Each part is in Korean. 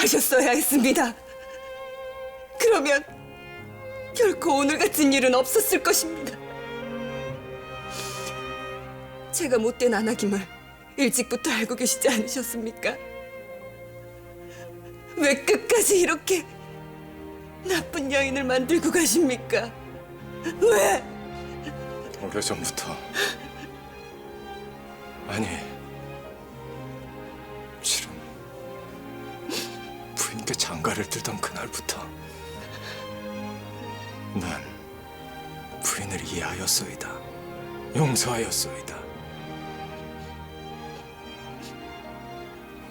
하셨어야 했습니다. 그러면 결코 오늘 같은 일은 없었을 것입니다. 제가 못된 아나김을 일찍부터 알고 계시지 않으셨습니까? 왜 끝까지 이렇게 나쁜 여인을 만들고 가십니까? 왜? 오래전부터 아니 장가를 들던 그날부터 난 부인을 이해하였소이다 용서하였소이다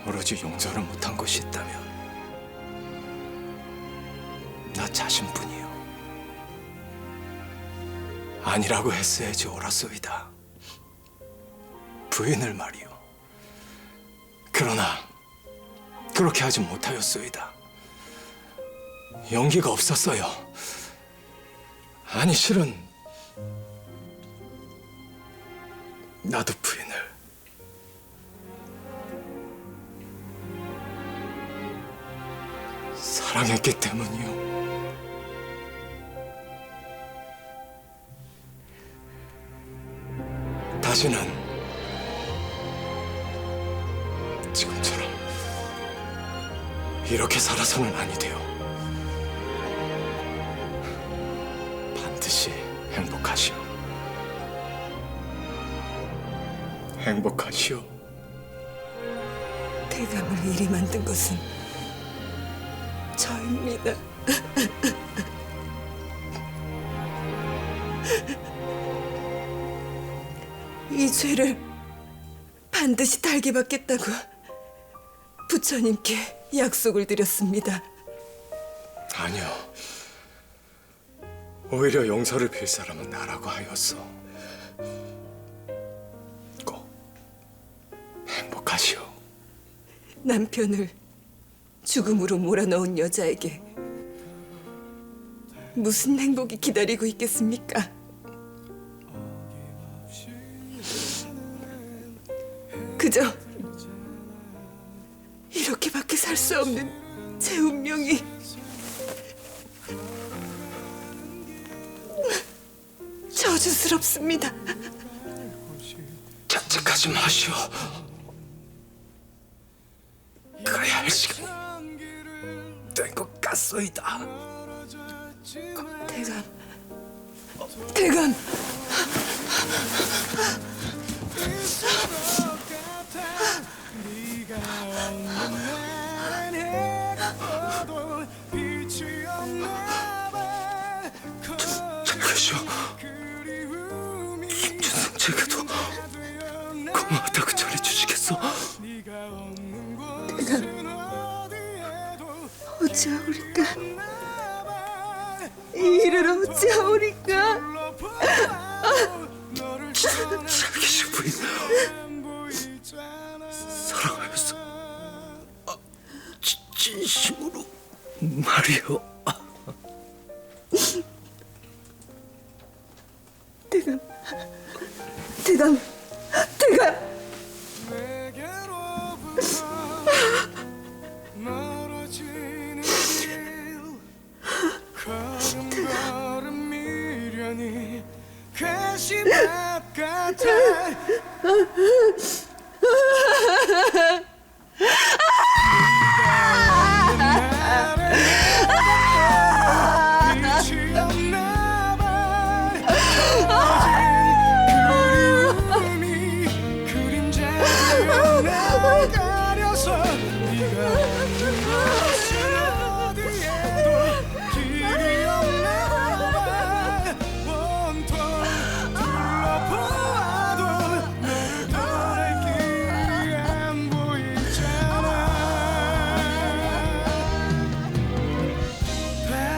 오로지 용서를 못한 것이 있다면 나 자신뿐이요 아니라고 했어야지 옳았소이다. 부인을 말이요. 그러나 그렇게 하지 못하였소이다. 용기가 없었어요. 아니 실은 나도 부인을 사랑했기 때문이요. 다시는 지금처럼 이렇게 살아서는 아니 돼요. 반드시 행복하시오. 행복하시오. 대감을 이리 만든 것은 저입니다. 이 죄를 반드시 달게 받겠다고 부처님께 약속을 드렸습니다. 아니요. 오히려 용서를 빌 사람은 나라고 하였어. 꼭 행복하시오. 남편을 죽음으로 몰아넣은 여자에게 무슨 행복이 기다리고 있겠습니까? 그저 이렇게밖에 살 수 없는 제 운명이 저주스럽습니다. 자책하지 마시오. 가야 할 시간이 된것 같소이다. 대감, 대감, 잘 계시오. 제게도 고마웠다고 전해주시겠소? 어찌하오리까? 이 일을 어찌하오리까? 잘 계시오 부인. 사랑하였어. 아, 지- 진심으로 말이오. 대감, 대감. 대감.